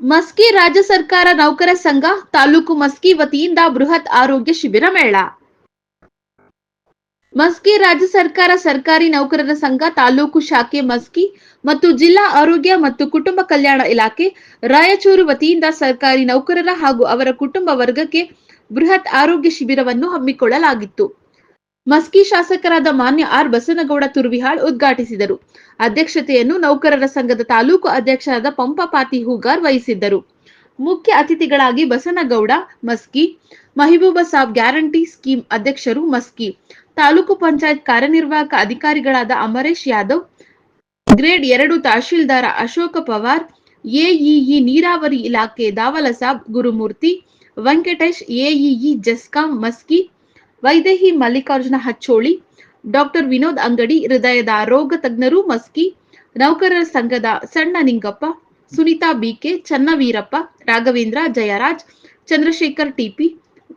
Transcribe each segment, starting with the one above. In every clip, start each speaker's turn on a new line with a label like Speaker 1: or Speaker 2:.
Speaker 1: ಮಸ್ಕಿ ರಾಜ್ಯ ಸರ್ಕಾರ ನೌಕರ ಸಂಘ, ತಾಲೂಕು ಮಸ್ಕಿ ವತಿಯಿಂದ ಬೃಹತ್ ಆರೋಗ್ಯ ಶಿಬಿರ ಮೇಳ. ಮಸ್ಕಿ ರಾಜ್ಯ ಸರ್ಕಾರ ಸರ್ಕಾರಿ ನೌಕರರ ಸಂಘ, ತಾಲೂಕು ಶಾಖೆ ಮಸ್ಕಿ ಮತ್ತು ಜಿಲ್ಲಾ ಆರೋಗ್ಯ ಮತ್ತು ಕುಟುಂಬ ಕಲ್ಯಾಣ ಇಲಾಖೆ, ರಾಯಚೂರು ವತಿಯಿಂದ ಸರ್ಕಾರಿ ನೌಕರರ ಹಾಗೂ ಅವರ ಕುಟುಂಬ ವರ್ಗಕ್ಕೆ ಬೃಹತ್ ಆರೋಗ್ಯ ಶಿಬಿರವನ್ನು ಹಮ್ಮಿಕೊಳ್ಳಲಾಗಿತ್ತು. ಮಸ್ಕಿ ಶಾಸಕರಾದ ಮಾನ್ಯ ಆರ್ ಬಸನಗೌಡ ತುರ್ವಿಹಾಳ್ ಉದ್ಘಾಟಿಸಿದರು. ಅಧ್ಯಕ್ಷತೆಯನ್ನು ನೌಕರರ ಸಂಘದ ತಾಲೂಕು ಅಧ್ಯಕ್ಷರಾದ ಪಂಪಪಾತಿ ಹೂಗಾರ್ ವಹಿಸಿದ್ದರು. ಮುಖ್ಯ ಅತಿಥಿಗಳಾಗಿ ಬಸನಗೌಡ, ಮಸ್ಕಿ, ಮಹಿಬೂಬ ಸಾಬ್ ಗ್ಯಾರಂಟಿ ಸ್ಕೀಮ್ ಅಧ್ಯಕ್ಷರು ಮಸ್ಕಿ, ತಾಲೂಕು ಪಂಚಾಯತ್ ಕಾರ್ಯನಿರ್ವಾಹಕ ಅಧಿಕಾರಿಗಳಾದ ಅಮರೇಶ್ ಯಾದವ್, ಗ್ರೇಡ್ ಎರಡು ತಹಶೀಲ್ದಾರ ಅಶೋಕ ಪವಾರ್, ಎಇಇ ನೀರಾವರಿ ಇಲಾಖೆ ದಾವಲ ಸಾಬ್ ಗುರುಮೂರ್ತಿ, ವೆಂಕಟೇಶ್ ಎಇಇ ಜಸ್ಕಾಂ ಮಸ್ಕಿ ವೈದೇಹಿ ಮಲ್ಲಿಕಾರ್ಜುನ ಹಚ್ಚೋಳಿ, ಡಾಕ್ಟರ್ ವಿನೋದ್ ಅಂಗಡಿ, ಹೃದಯದ ರೋಗ ತಜ್ಞರು ಮಸ್ಕಿ, ನೌಕರರ ಸಂಘದ Sanna Ningappa, Sunitha B K Channaveerappa, Raghavendra, Jayaraj, Chandrashekhar T P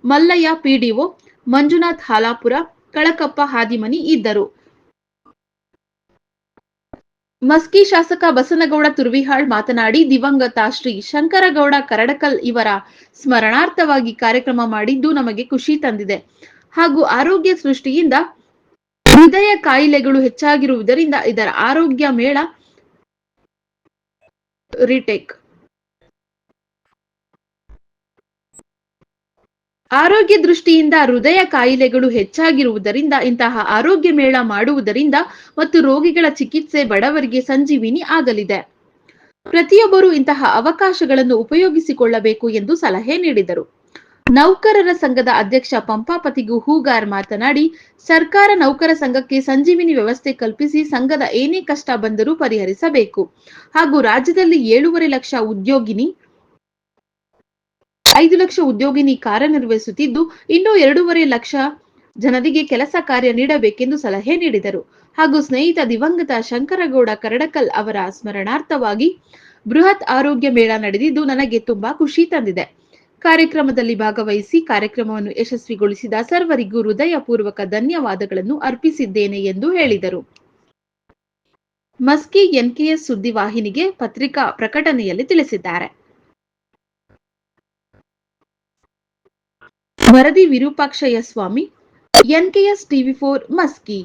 Speaker 1: Mallayya PDO Manjunath Halapura, Kalakappa Hadimani ಇದ್ದರು. ಮಸ್ಕಿ ಶಾಸಕ ಬಸನಗೌಡ ತುರ್ವಿಹಾಳ್ ಮಾತನಾಡಿ, ದಿವಂಗತ ಶ್ರೀ ಶಂಕರಗೌಡ ಕರಡಕಲ್ ಇವರ ಸ್ಮರಣಾರ್ಥವಾಗಿ ಕಾರ್ಯಕ್ರಮ ಮಾಡಿದ್ದು ನಮಗೆ ಖುಷಿ ತಂದಿದೆ. ಹಾಗೂ ಆರೋಗ್ಯ ಸೃಷ್ಟಿಯಿಂದ ಹೃದಯ ಕಾಯಿಲೆಗಳು ಹೆಚ್ಚಾಗಿರುವುದರಿಂದ ಇದರ ಆರೋಗ್ಯ ಮೇಳ ರಿಟೇಕ್. ಆರೋಗ್ಯ ದೃಷ್ಟಿಯಿಂದ ಹೃದಯ ಕಾಯಿಲೆಗಳು ಹೆಚ್ಚಾಗಿರುವುದರಿಂದ ಇಂತಹ ಆರೋಗ್ಯ ಮೇಳ ಮಾಡುವುದರಿಂದ ಮತ್ತು ರೋಗಿಗಳ ಚಿಕಿತ್ಸೆ ಬಡವರಿಗೆ ಸಂಜೀವಿನಿ ಆಗಲಿದೆ. ಪ್ರತಿಯೊಬ್ಬರು ಇಂತಹ ಅವಕಾಶಗಳನ್ನು ಉಪಯೋಗಿಸಿಕೊಳ್ಳಬೇಕು ಎಂದು ಸಲಹೆ ನೀಡಿದರು. ನೌಕರರ ಸಂಘದ ಅಧ್ಯಕ್ಷ ಪಂಪಾಪತಿಗೂ ಹೂಗಾರ್ ಮಾತನಾಡಿ, ಸರ್ಕಾರ ನೌಕರ ಸಂಘಕ್ಕೆ ಸಂಜೀವಿನಿ ವ್ಯವಸ್ಥೆ ಕಲ್ಪಿಸಿ ಸಂಘದ ಏನೇ ಕಷ್ಟ ಬಂದರೂ ಪರಿಹರಿಸಬೇಕು. ಹಾಗೂ ರಾಜ್ಯದಲ್ಲಿ ಏಳೂವರೆ ಲಕ್ಷ ಉದ್ಯೋಗಿನಿ, ಐದು ಲಕ್ಷ ಉದ್ಯೋಗಿನಿ ಕಾರ್ಯನಿರ್ವಹಿಸುತ್ತಿದ್ದು, ಇನ್ನೂ ಎರಡೂವರೆ ಲಕ್ಷ ಜನರಿಗೆ ಕೆಲಸ ಕಾರ್ಯ ನೀಡಬೇಕೆಂದು ಸಲಹೆ ನೀಡಿದರು. ಹಾಗೂ ಸ್ನೇಹಿತ ದಿವಂಗತ ಶಂಕರಗೌಡ ಕರಡಕಲ್ ಅವರ ಸ್ಮರಣಾರ್ಥವಾಗಿ ಬೃಹತ್ ಆರೋಗ್ಯ ಮೇಳ ನಡೆದಿದ್ದು, ನನಗೆ ತುಂಬಾ ಖುಷಿ ತಂದಿದೆ. ಕಾರ್ಯಕ್ರಮದಲ್ಲಿ ಭಾಗವಹಿಸಿ ಕಾರ್ಯಕ್ರಮವನ್ನು ಯಶಸ್ವಿಗೊಳಿಸಿದ ಸರ್ವರಿಗೂ ಹೃದಯಪೂರ್ವಕ ಧನ್ಯವಾದಗಳನ್ನು ಅರ್ಪಿಸಿದ್ದೇನೆ ಎಂದು ಹೇಳಿದರು. ಮಸ್ಕಿ ಎನ್ಕೆಎಸ್ ಸುದ್ದಿವಾಹಿನಿಗೆ ಪತ್ರಿಕಾ ಪ್ರಕಟಣೆಯಲ್ಲಿ ತಿಳಿಸಿದ್ದಾರೆ. ವರದಿ Virupakshayya Swamy, NKS TV four Maski.